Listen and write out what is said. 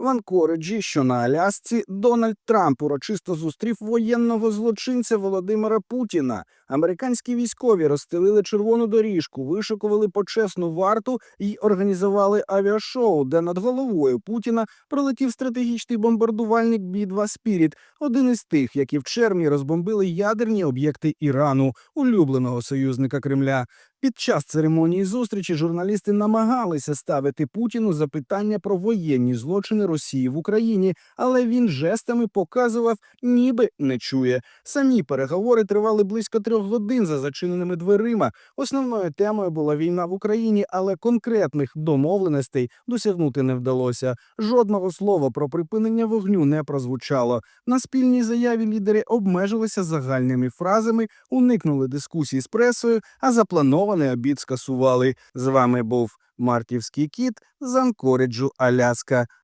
В Анкориджі, що на Алясці, Дональд Трамп урочисто зустрів воєнного злочинця Володимира Путіна. Американські військові розстелили червону доріжку, вишикували почесну варту і організували авіашоу, де над головою Путіна пролетів стратегічний бомбардувальник Бі-2 Спіріт, один із тих, які в червні розбомбили ядерні об'єкти Ірану, улюбленого союзника Кремля. Під час церемонії зустрічі журналісти намагалися ставити Путіну запитання про воєнні злочини Росії в Україні, але він жестами показував, ніби не чує. Самі переговори тривали близько трьох годин за зачиненими дверима. Основною темою була війна в Україні, але конкретних домовленостей досягнути не вдалося. Жодного слова про припинення вогню не прозвучало. На спільній заяві лідери обмежилися загальними фразами, уникнули дискусій з пресою, а запланований обід скасували. З вами був Мартівський кіт з Анкориджу, Аляска.